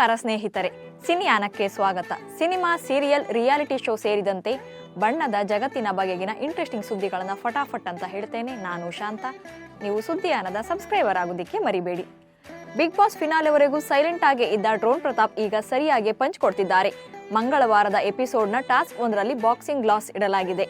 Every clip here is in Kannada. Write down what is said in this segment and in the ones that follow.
ನಮಸ್ಕಾರ ಸ್ನೇಹಿತರೆ. ಸಿನಿಯಾನಕ್ಕೆ ಸ್ವಾಗತ. ಸಿನಿಮಾ, ಸೀರಿಯಲ್, ರಿಯಾಲಿಟಿ ಶೋ ಸೇರಿದಂತೆ ಬಣ್ಣದ ಜಗತ್ತಿನ ಬಗೆಗಿನ ಇಂಟ್ರೆಸ್ಟಿಂಗ್ ಸುದ್ದಿಗಳನ್ನು ಫಟಾಫಟ್ ಅಂತ ಹೇಳ್ತೇನೆ. ನಾನು ಶಾಂತ. ನೀವು ಸುದ್ದಿಯಾನದ ಸಬ್ಸ್ಕ್ರೈಬರ್ ಆಗೋದಿಕ್ಕೆ ಮರಿಬೇಡಿ. ಬಿಗ್ ಬಾಸ್ ಫಿನಾಲೆವರೆಗೂ ಸೈಲೆಂಟ್ ಆಗಿ ಇದ್ದ ಡ್ರೋನ್ ಪ್ರತಾಪ್ ಈಗ ಸರಿಯಾಗಿ ಪಂಚ್ ಕೊಡ್ತಿದ್ದಾರೆ. ಮಂಗಳವಾರದ ಎಪಿಸೋಡ್ನ ಟಾಸ್ಕ್ ಒಂದರಲ್ಲಿ ಬಾಕ್ಸಿಂಗ್ ಗ್ಲಾಸ್ ಇಡಲಾಗಿದೆ.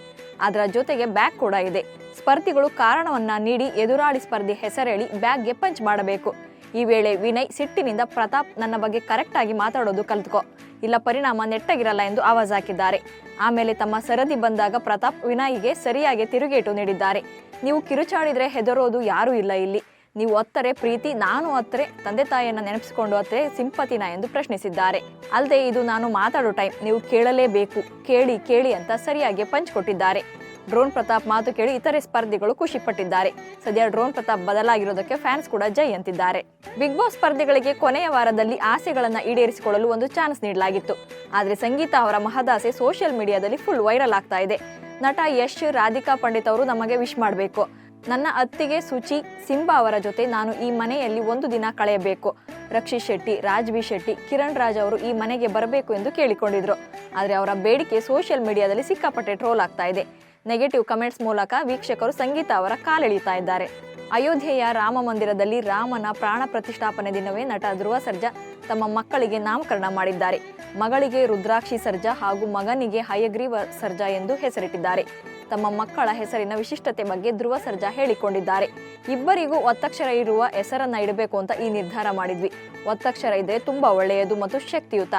ಅದರ ಜೊತೆಗೆ ಬ್ಯಾಗ್ ಕೂಡ ಇದೆ. ಸ್ಪರ್ಧಿಗಳು ಕಾರಣವನ್ನ ನೀಡಿ ಎದುರಾಳಿ ಸ್ಪರ್ಧಿ ಹೆಸರೇಳಿ ಬ್ಯಾಗ್ಗೆ ಪಂಚ್ ಮಾಡಬೇಕು. ಈ ವೇಳೆ ವಿನಯ್ ಸಿಟ್ಟಿನಿಂದ ಪ್ರತಾಪ್ ನನ್ನ ಬಗ್ಗೆ ಕರೆಕ್ಟ್ ಆಗಿ ಮಾತಾಡೋದು ಕಲ್ತ್ಕೋ. ಇಲ್ಲ ಪರಿಣಾಮ ನೆಟ್ಟಗಿರಲ್ಲ ಎಂದು ಆವಾಜ್ ಹಾಕಿದ್ದಾರೆ. ಆಮೇಲೆ ತಮ್ಮ ಸರದಿ ಬಂದಾಗ ಪ್ರತಾಪ್ ವಿನಯ್ಗೆ ಸರಿಯಾಗಿ ತಿರುಗೇಟು ನೀಡಿದ್ದಾರೆ. ನೀವು ಕಿರುಚಾಡಿದ್ರೆ ಹೆದರೋದು ಯಾರೂ ಇಲ್ಲ ಇಲ್ಲಿ. ನೀವು ಒತ್ತರೆ ಪ್ರೀತಿ, ನಾನು ಒತ್ತರೆ ತಂದೆ ತಾಯಿಯನ್ನು ನೆನಪಿಸಿಕೊಂಡು ಒತ್ತರೆ ಸಿಂಪತಿನ ಎಂದು ಪ್ರಶ್ನಿಸಿದ್ದಾರೆ. ಅಲ್ಲದೆ ಇದು ನಾನು ಮಾತಾಡೋ ಟೈಮ್, ನೀವು ಕೇಳಲೇಬೇಕು. ಕೇಳಿ ಕೇಳಿ ಅಂತ ಸರಿಯಾಗಿ ಪಂಚ್ ಕೊಟ್ಟಿದ್ದಾರೆ. ಡ್ರೋನ್ ಪ್ರತಾಪ್ ಮಾತು ಕೇಳಿ ಇತರೆ ಸ್ಪರ್ಧಿಗಳು ಖುಷಿ ಪಟ್ಟಿದ್ದಾರೆ ಸದ್ಯ ಡ್ರೋನ್ ಪ್ರತಾಪ್ ಬದಲಾಗಿರೋದಕ್ಕೆ ಫ್ಯಾನ್ಸ್ ಕೂಡ ಜೈ ಅಂತಿದ್ದಾರೆ ಬಿಗ್ ಬಾಸ್ ಸ್ಪರ್ಧಿಗಳಿಗೆ ಕೊನೆಯ ವಾರದಲ್ಲಿ ಆಸೆಗಳನ್ನ ಈಡೇರಿಸಿಕೊಳ್ಳಲು ಒಂದು ಚಾನ್ಸ್ ನೀಡಲಾಗಿತ್ತು. ಆದರೆ ಸಂಗೀತ ಅವರ ಮಹದಾಸೆ ಸೋಷಿಯಲ್ ಮೀಡಿಯಾದಲ್ಲಿ ಫುಲ್ ವೈರಲ್ ಆಗ್ತಾ ಇದೆ. ನಟ ಯಶ್, ರಾಧಿಕಾ ಪಂಡಿತ್ ಅವರು ನಮಗೆ ವಿಶ್ ಮಾಡಬೇಕು. ನನ್ನ ಅತ್ತಿಗೆ ಸುಚಿ, ಸಿಂಬಾ ಅವರ ಜೊತೆ ನಾನು ಈ ಮನೆಯಲ್ಲಿ ಒಂದು ದಿನ ಕಳೆಯಬೇಕು. ರಕ್ಷಿತ್ ಶೆಟ್ಟಿ ರಾಜ್ ಬಿ ಶೆಟ್ಟಿ, ಕಿರಣ್ ರಾಜ್ ಅವರು ಈ ಮನೆಗೆ ಬರಬೇಕು ಎಂದು ಕೇಳಿಕೊಂಡಿದ್ರು. ಆದರೆ ಅವರ ಬೇಡಿಕೆ ಸೋಷಿಯಲ್ ಮೀಡಿಯಾದಲ್ಲಿ ಸಿಕ್ಕಾಪಟ್ಟೆ ಟ್ರೋಲ್ ಆಗ್ತಾ ಇದೆ. ನೆಗೆಟಿವ್ ಕಮೆಂಟ್ಸ್ ಮೂಲಕ ವೀಕ್ಷಕರು ಸಂಗೀತ ಅವರ ಕಾಲೆಳೆಯುತ್ತಾ ಇದ್ದಾರೆ. ಅಯೋಧ್ಯೆಯ ರಾಮ ಮಂದಿರದಲ್ಲಿ ರಾಮನ ಪ್ರಾಣ ಪ್ರತಿಷ್ಠಾಪನೆ ದಿನವೇ ನಟ ಧ್ರುವ ಸರ್ಜಾ ತಮ್ಮ ಮಕ್ಕಳಿಗೆ ನಾಮಕರಣ ಮಾಡಿದ್ದಾರೆ. ಮಗಳಿಗೆ ರುದ್ರಾಕ್ಷಿ ಸರ್ಜಾ ಹಾಗೂ ಮಗನಿಗೆ ಹಯಗ್ರೀವ ಸರ್ಜಾ ಎಂದು ಹೆಸರಿಟ್ಟಿದ್ದಾರೆ. ತಮ್ಮ ಮಕ್ಕಳ ಹೆಸರಿನ ವಿಶಿಷ್ಟತೆ ಬಗ್ಗೆ ಧ್ರುವ ಸರ್ಜಾ ಹೇಳಿಕೊಂಡಿದ್ದಾರೆ. ಇಬ್ಬರಿಗೂ ಒತ್ತಕ್ಷರ ಇರುವ ಹೆಸರನ್ನ ಇಡಬೇಕು ಅಂತ ಈ ನಿರ್ಧಾರ ಮಾಡಿದ್ವಿ. ಒತ್ತಕ್ಷರ ಇದ್ರೆ ತುಂಬಾ ಒಳ್ಳೆಯದು ಮತ್ತು ಶಕ್ತಿಯುತ.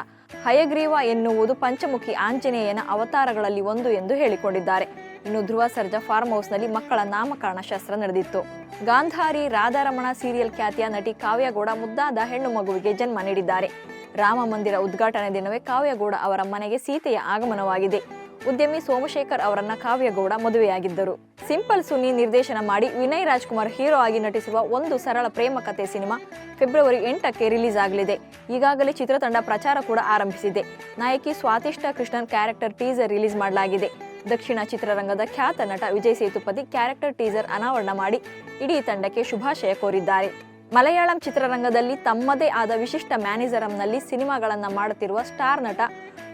ಹಯಗ್ರೀವ ಎನ್ನುವುದು ಪಂಚಮುಖಿ ಆಂಜನೇಯನ ಅವತಾರಗಳಲ್ಲಿ ಒಂದು ಎಂದು ಹೇಳಿಕೊಂಡಿದ್ದಾರೆ. ಇನ್ನು ಧ್ರುವ ಸರ್ಜಾ ಫಾರ್ಮ್ ಹೌಸ್ನಲ್ಲಿ ಮಕ್ಕಳ ನಾಮಕರಣ ಶಾಸ್ತ್ರ ನಡೆದಿತ್ತು. ಗಾಂಧಾರಿ, ರಾಧಾರಮಣ ಸೀರಿಯಲ್ ಖ್ಯಾತಿಯ ನಟಿ ಕಾವ್ಯಗೌಡ ಮುದ್ದಾದ ಹೆಣ್ಣು ಮಗುವಿಗೆ ಜನ್ಮ ನೀಡಿದ್ದಾರೆ. ರಾಮ ಮಂದಿರ ಉದ್ಘಾಟನೆ ದಿನವೇ ಕಾವ್ಯಗೌಡ ಅವರ ಮನೆಗೆ ಸೀತೆಯ ಆಗಮನವಾಗಿದೆ. ಉದ್ಯಮಿ ಸೋಮಶೇಖರ್ ಅವರನ್ನ ಕಾವ್ಯಗೌಡ ಮದುವೆಯಾಗಿದ್ದರು. ಸಿಂಪಲ್ ಸುನಿ ನಿರ್ದೇಶನ ಮಾಡಿ ವಿನಯ್ ರಾಜ್ಕುಮಾರ್ ಹೀರೋ ಆಗಿ ನಟಿಸಿರುವ ಒಂದು ಸರಳ ಪ್ರೇಮ ಕಥೆ ಸಿನಿಮಾ ಫೆಬ್ರವರಿ ಎಂಟಕ್ಕೆ ರಿಲೀಸ್ ಆಗಲಿದೆ. ಈಗಾಗಲೇ ಚಿತ್ರತಂಡ ಪ್ರಚಾರ ಕೂಡ ಆರಂಭಿಸಿದೆ. ನಾಯಕಿ Swathishta Krishnan character teaser release ಮಾಡಲಾಗಿದೆ. ದಕ್ಷಿಣ ಚಿತ್ರರಂಗದ ಖ್ಯಾತ ನಟ ವಿಜಯ್ ಸೇತುಪತಿ ಕ್ಯಾರೆಕ್ಟರ್ ಟೀಸರ್ ಅನಾವರಣ ಮಾಡಿ ಇಡೀ ತಂಡಕ್ಕೆ ಶುಭಾಶಯ ಕೋರಿದ್ದಾರೆ. ಮಲಯಾಳಂ ಚಿತ್ರರಂಗದಲ್ಲಿ ತಮ್ಮದೇ ಆದ ವಿಶಿಷ್ಟ ಮ್ಯಾನೇಜರಂನಲ್ಲಿ ಸಿನಿಮಾಗಳನ್ನ ಮಾಡುತ್ತಿರುವ ಸ್ಟಾರ್ ನಟ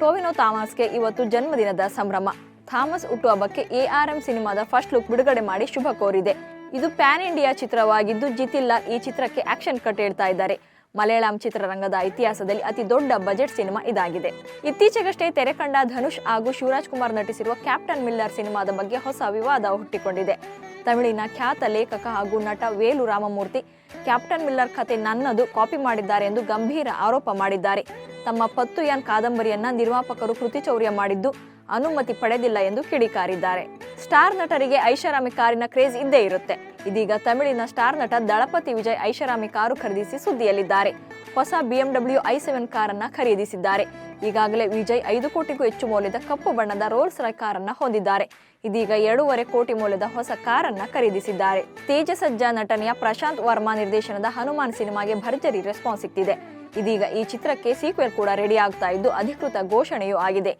ಟೋವಿನೋ ಥಾಮಸ್ಗೆ ಇವತ್ತು ಜನ್ಮದಿನದ ಸಂಭ್ರಮ. ಥಾಮಸ್ ಹುಟ್ಟುಹಬ್ಬಕ್ಕೆ ಎಆರ್ಎಂ ಸಿನಿಮಾದ ಫಸ್ಟ್ ಲುಕ್ ಬಿಡುಗಡೆ ಮಾಡಿ ಶುಭ ಕೋರಿದೆ. ಇದು ಪ್ಯಾನ್ ಇಂಡಿಯಾ ಚಿತ್ರವಾಗಿದ್ದು ಜಿತಿಲ್ಲಾ ಈ ಚಿತ್ರಕ್ಕೆ ಆಕ್ಷನ್ ಕಟ್ ಹೇಳ್ತಾ ಇದ್ದಾರೆ. ಮಲಯಾಳಂ ಚಿತ್ರರಂಗದ ಇತಿಹಾಸದಲ್ಲಿ ಅತಿ ದೊಡ್ಡ ಬಜೆಟ್ ಸಿನಿಮಾ ಇದಾಗಿದೆ. ಇತ್ತೀಚೆಗಷ್ಟೇ ತೆರೆ ಕಂಡ ಧನುಷ್ ಹಾಗೂ ಶಿವರಾಜ್ ಕುಮಾರ್ ನಟಿಸಿರುವ ಕ್ಯಾಪ್ಟನ್ ಮಿಲ್ಲರ್ ಸಿನಿಮಾದ ಬಗ್ಗೆ ಹೊಸ ವಿವಾದ ಹುಟ್ಟಿಕೊಂಡಿದೆ. ತಮಿಳಿನ ಖ್ಯಾತ ಲೇಖಕ ಹಾಗೂ ನಟ ವೇಲು ರಾಮಮೂರ್ತಿ, ಕ್ಯಾಪ್ಟನ್ ಮಿಲ್ಲರ್ ಕತೆ ನನ್ನದು ಕಾಪಿ ಮಾಡಿದ್ದಾರೆ ಎಂದು ಗಂಭೀರ ಆರೋಪ ಮಾಡಿದ್ದಾರೆ. ತಮ್ಮ ಪತ್ತು ಯಾನ್ ಕಾದಂಬರಿಯನ್ನ ನಿರ್ಮಾಪಕರು ಕೃತಿಚೌರ್ಯ ಮಾಡಿದ್ದು ಅನುಮತಿ ಪಡೆದಿಲ್ಲ ಎಂದು ಕಿಡಿಕಾರಿದ್ದಾರೆ. ಸ್ಟಾರ್ ನಟರಿಗೆ ಐಷಾರಾಮಿ ಕಾರಿನ ಕ್ರೇಜ್ ಇದ್ದೇ ಇರುತ್ತೆ. ಇದೀಗ ತಮಿಳಿನ ಸ್ಟಾರ್ ನಟ ದಳಪತಿ ವಿಜಯ್ ಐಷಾರಾಮಿ ಕಾರು ಖರೀದಿಸಿ ಸುದ್ದಿಯಲ್ಲಿದ್ದಾರೆ. ಹೊಸ ಬಿಎಂಡಬ್ಲ್ಯೂ ಐ ಸೆವೆನ್ ಕಾರನ್ನ ಖರೀದಿಸಿದ್ದಾರೆ. ಈಗಾಗಲೇ ವಿಜಯ್ ಐದು ಕೋಟಿಗೂ ಹೆಚ್ಚು ಮೌಲ್ಯದ ಕಪ್ಪು ಬಣ್ಣದ ರೋಲ್ಸ್ ರಾಯ್ ಕಾರನ್ನ ಹೊಂದಿದ್ದಾರೆ. ಇದೀಗ ಎರಡೂವರೆ ಕೋಟಿ ಮೌಲ್ಯದ ಹೊಸ ಕಾರನ್ನ ಖರೀದಿಸಿದ್ದಾರೆ. ತೇಜಸಜ್ಜಾ ನಟನೆಯ ಪ್ರಶಾಂತ್ ವರ್ಮಾ ನಿರ್ದೇಶನದ ಹನುಮಾನ್ ಸಿನಿಮಾಗೆ ಭರ್ಜರಿ ರೆಸ್ಪಾನ್ಸ್ ಸಿಕ್ಕಿದೆ. ಇದೀಗ ಈ ಚಿತ್ರಕ್ಕೆ ಸೀಕ್ವೆಲ್ ಕೂಡ ರೆಡಿ ಆಗ್ತಾ ಇದ್ದು ಅಧಿಕೃತ ಘೋಷಣೆಯೂ ಆಗಿದೆ.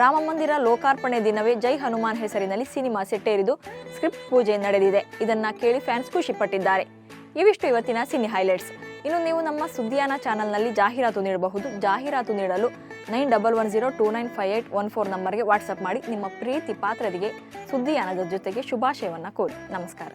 ರಾಮ ಮಂದಿರ ಲೋಕಾರ್ಪಣೆ ದಿನವೇ ಜೈ ಹನುಮಾನ್ ಹೆಸರಿನಲ್ಲಿ ಸಿನಿಮಾ ಸೆಟ್ಟೇರಿದು ಸ್ಕ್ರಿಪ್ಟ್ ಪೂಜೆ ನಡೆದಿದೆ. ಇದನ್ನ ಕೇಳಿ ಫ್ಯಾನ್ಸ್ ಖುಷಿ ಪಟ್ಟಿದ್ದಾರೆ ಇವಿಷ್ಟು ಇವತ್ತಿನ ಸಿನಿ ಹೈಲೈಟ್ಸ್. ಇನ್ನು ನೀವು ನಮ್ಮ ಸುದ್ದಿಯಾನ ಚಾನಲ್ನಲ್ಲಿ ಜಾಹೀರಾತು ನೀಡಬಹುದು. ಜಾಹೀರಾತು ನೀಡಲು nine double one zero two nine five eight one four ನಂಬರ್ಗೆ ವಾಟ್ಸಪ್ ಮಾಡಿ ನಿಮ್ಮ ಪ್ರೀತಿ ಪಾತ್ರರಿಗೆ ಸುದ್ದಿಯಾನದ ಜೊತೆಗೆ ಶುಭಾಶಯವನ್ನು ಕೋರಿ. ನಮಸ್ಕಾರ.